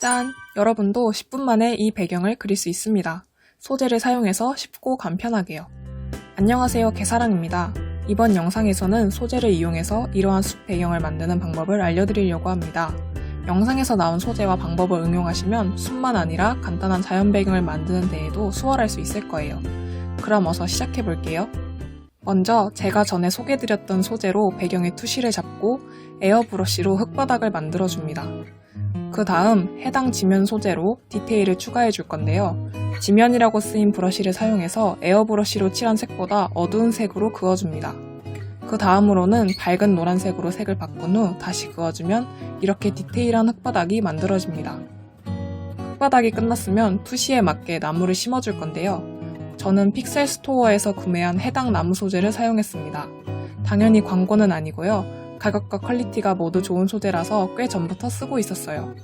짠! 여러분도 10분 만에 이 배경을 그릴 수 있습니다. 소재를 사용해서 쉽고 간편하게요. 안녕하세요, 개사랑입니다. 이번 영상에서는 소재를 이용해서 이러한 숲 배경을 만드는 방법을 알려드리려고 합니다. 영상에서 나온 소재와 방법을 응용하시면 숲만 아니라 간단한 자연 배경을 만드는 데에도 수월할 수 있을 거예요. 그럼 어서 시작해 볼게요. 먼저 제가 전에 소개드렸던 소재로 배경의 투시를 잡고 에어브러쉬로 흙바닥을 만들어 줍니다. 그 다음 해당 지면 소재로 디테일을 추가해 줄 건데요. 지면이라고 쓰인 브러쉬를 사용해서 에어브러쉬로 칠한 색보다 어두운 색으로 그어줍니다. 그 다음으로는 밝은 노란색으로 색을 바꾼 후 다시 그어주면 이렇게 디테일한 흙바닥이 만들어집니다. 흙바닥이 끝났으면 투시에 맞게 나무를 심어줄 건데요. 저는 픽셀 스토어에서 구매한 해당 나무 소재를 사용했습니다. 당연히 광고는 아니고요. 가격과 퀄리티가 모두 좋은 소재라서 꽤 전부터 쓰고 있었어요.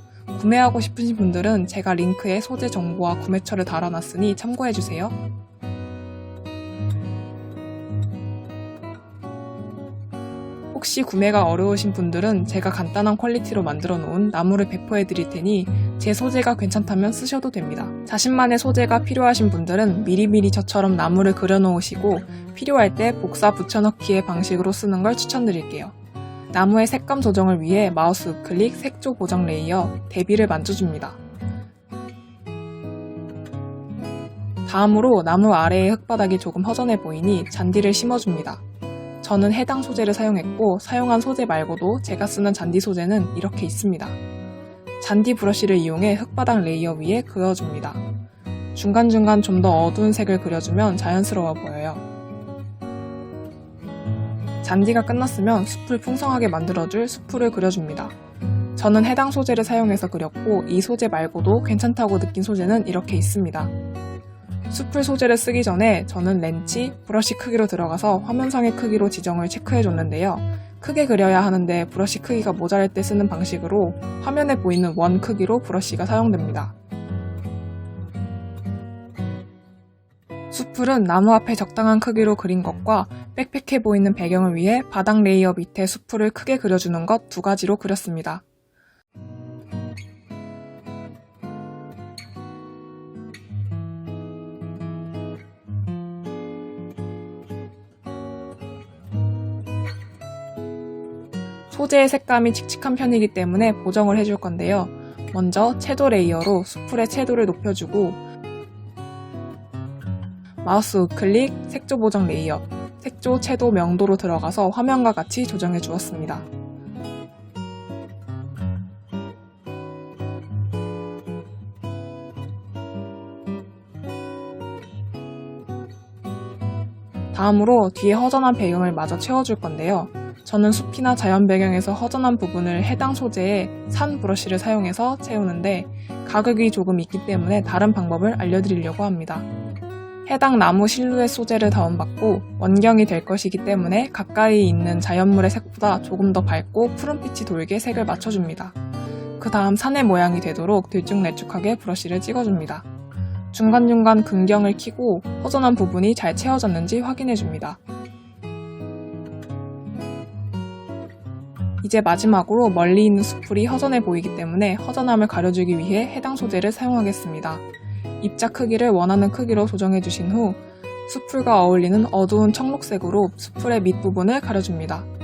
구매하고 싶으신 분들은 제가 링크에 소재 정보와 구매처를 달아놨으니 참고해주세요. 혹시 구매가 어려우신 분들은 제가 간단한 퀄리티로 만들어 놓은 나무를 배포해 드릴 테니 제 소재가 괜찮다면 쓰셔도 됩니다. 자신만의 소재가 필요하신 분들은 미리미리 저처럼 나무를 그려 놓으시고 필요할 때 복사 붙여넣기의 방식으로 쓰는 걸 추천드릴게요. 나무의 색감 조정을 위해 마우스 우클릭 색조 보정 레이어 대비를 만져줍니다. 다음으로 나무 아래의 흙바닥이 조금 허전해 보이니 잔디를 심어줍니다. 저는 해당 소재를 사용했고 사용한 소재 말고도 제가 쓰는 잔디 소재는 이렇게 있습니다. 잔디 브러쉬를 이용해 흙바닥 레이어 위에 그어줍니다. 중간중간 좀 더 어두운 색을 그려주면 자연스러워 보여요. 잔디가 끝났으면 숲을 풍성하게 만들어줄 숲을 그려줍니다. 저는 해당 소재를 사용해서 그렸고 이 소재 말고도 괜찮다고 느낀 소재는 이렇게 있습니다. 숲을 소재를 쓰기 전에 저는 렌치, 브러쉬 크기로 들어가서 화면상의 크기로 지정을 체크해줬는데요. 크게 그려야 하는데 브러쉬 크기가 모자랄 때 쓰는 방식으로 화면에 보이는 원 크기로 브러쉬가 사용됩니다. 숲풀은 나무 앞에 적당한 크기로 그린 것과 빽빽해 보이는 배경을 위해 바닥 레이어 밑에 숲풀을 크게 그려주는 것 두 가지로 그렸습니다. 소재의 색감이 칙칙한 편이기 때문에 보정을 해줄 건데요. 먼저 채도 레이어로 숲풀의 채도를 높여주고 마우스 우클릭 색조 보정 레이어 색조 채도 명도로 들어가서 화면과 같이 조정해 주었습니다. 다음으로 뒤에 허전한 배경을 마저 채워줄 건데요. 저는 숲이나 자연 배경에서 허전한 부분을 해당 소재의 산 브러쉬를 사용해서 채우는데 가격이 조금 있기 때문에 다른 방법을 알려드리려고 합니다. 해당 나무 실루엣 소재를 다운받고 원경이 될 것이기 때문에 가까이 있는 자연물의 색보다 조금 더 밝고 푸른빛이 돌게 색을 맞춰줍니다. 그 다음 산의 모양이 되도록 들쭉날쭉하게 브러쉬를 찍어줍니다. 중간중간 근경을 키고 허전한 부분이 잘 채워졌는지 확인해줍니다. 이제 마지막으로 멀리 있는 수풀이 허전해 보이기 때문에 허전함을 가려주기 위해 해당 소재를 사용하겠습니다. 입자 크기를 원하는 크기로 조정해 주신 후 수풀과 어울리는 어두운 청록색으로 수풀의 밑부분을 가려줍니다.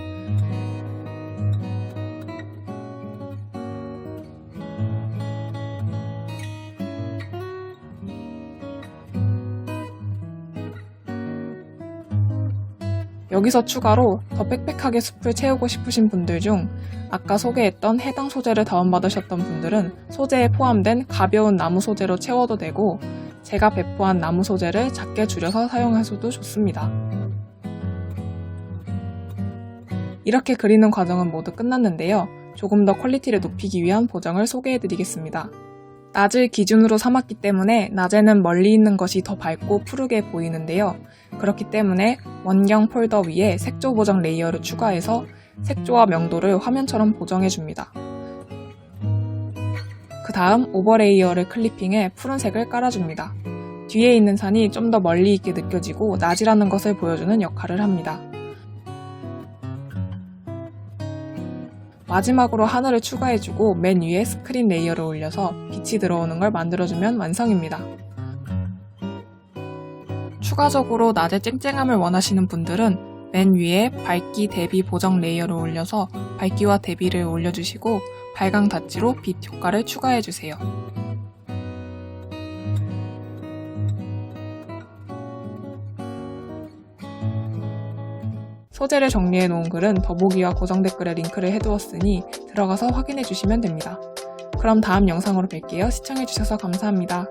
여기서 추가로 더 빽빽하게 숲을 채우고 싶으신 분들 중 아까 소개했던 해당 소재를 다운받으셨던 분들은 소재에 포함된 가벼운 나무 소재로 채워도 되고 제가 배포한 나무 소재를 작게 줄여서 사용하셔도 좋습니다. 이렇게 그리는 과정은 모두 끝났는데요. 조금 더 퀄리티를 높이기 위한 보정을 소개해 드리겠습니다. 낮을 기준으로 삼았기 때문에 낮에는 멀리 있는 것이 더 밝고 푸르게 보이는데요. 그렇기 때문에 원경 폴더 위에 색조 보정 레이어를 추가해서 색조와 명도를 화면처럼 보정해 줍니다. 그 다음 오버레이어를 클리핑해 푸른색을 깔아줍니다. 뒤에 있는 산이 좀 더 멀리 있게 느껴지고 낮이라는 것을 보여주는 역할을 합니다. 마지막으로 하늘을 추가해주고 맨 위에 스크린 레이어를 올려서 빛이 들어오는 걸 만들어주면 완성입니다. 추가적으로 낮에 쨍쨍함을 원하시는 분들은 맨 위에 밝기 대비 보정 레이어를 올려서 밝기와 대비를 올려주시고 발광 닫지로 빛 효과를 추가해주세요. 소재를 정리해 놓은 글은 더보기와 고정 댓글에 링크를 해두었으니 들어가서 확인해 주시면 됩니다. 그럼 다음 영상으로 뵐게요. 시청해 주셔서 감사합니다.